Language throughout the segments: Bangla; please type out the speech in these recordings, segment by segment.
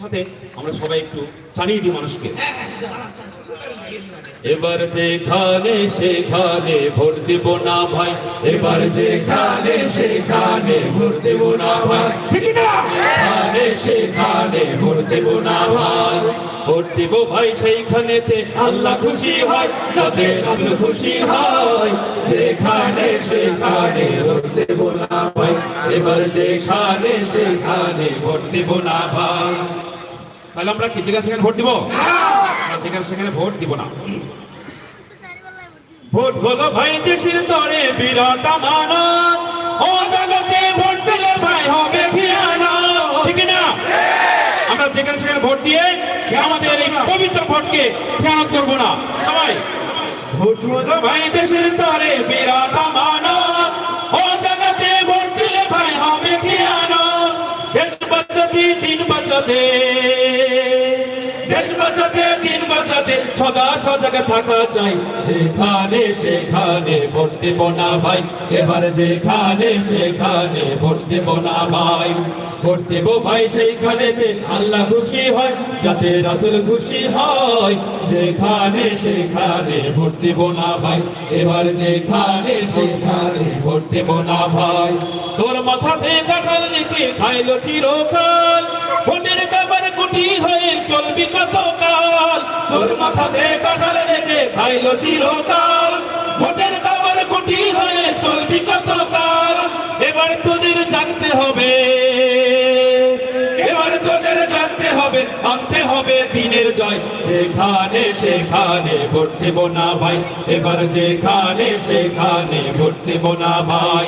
সাথে আমরা সবাই একটু দিই মানুষকে। এবার সেখানে ভোট দেব না ভাই। এবার সেখানে ভোট না ভাই। সেখানে ভোট না ভাই। ভোট দেব ভাই সেইখানেতে আল্লাহ খুশি হয় খুশি হয়। যেখানে সেখানে ভোট এবার যেখানে সেখানে ভোট দেব না ভাই তাহলে আমরা কি যেখানে সেখানে ভোট দিব? না যেখানে সেখানে ভোট দিব না। ভোট হলো ভাই দেশের তরে বিরাট আমানত। ও জগতে ভোট দিলে ভাই হবে খেয়ানা ঠিক না? আমরা যেখানে সেখানে ভোট দিয়ে আমাদের এই পবিত্র ভোটকে খেয়ানত করব না। সবাই। ভোট হলো ভাই দেশের তরে দিন বাঁচাতে, দেশ বাঁচাতে, দিন বাঁচাতে, সদা সজাগ থাকা চাই। যেখানে সেখানে ভোট দেব না ভাই, এবার যেখানে সেখানে ভোট দেব না ভাই। ভোট দেব ভাই সেইখানেতে আল্লাহ খুশি হয়, যাতে রাসুল খুশি হয়। যেখানে সেখানে ভোট দেব না ভাই, এবার যেখানে সেখানে ভোট দেব না ভাই। তোর মাথাতে কাটাল রেখে খাইলো চিরকাল ভোটের কাবার কুটি হয়ে চলবি কতকাল তোর মাথাতে কাটাল রেখে খাইলো চিরকাল। ভোটের কাবার কুটি হয়ে চলবি কতকাল এবার তোদের জানতে হবে, এবার তোদের জানতে হবে আনতে হবে দিনের জয়। যেখানে সেখানে ভোট দেব না ভাই, এবার যেখানে সেখানে ভোট দেব না ভাই।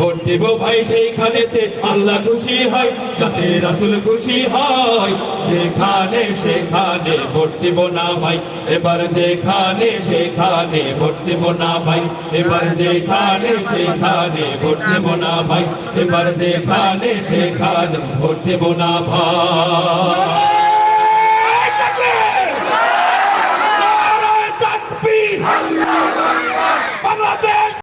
ভোট দেব ভাই সেইখানেতে, আল্লাহ খুশি হয়, যাতে রাসুল খুশি হয়। যেখানে সেখানে ভোট দেব না ভাই, এবার যেখানে সেখানে ভোট দেব না ভাই, এবার যেখানে সেখানে ভোট দেব না ভাই, এবার যেখানে সেখানে ভোট দেব না ভাই।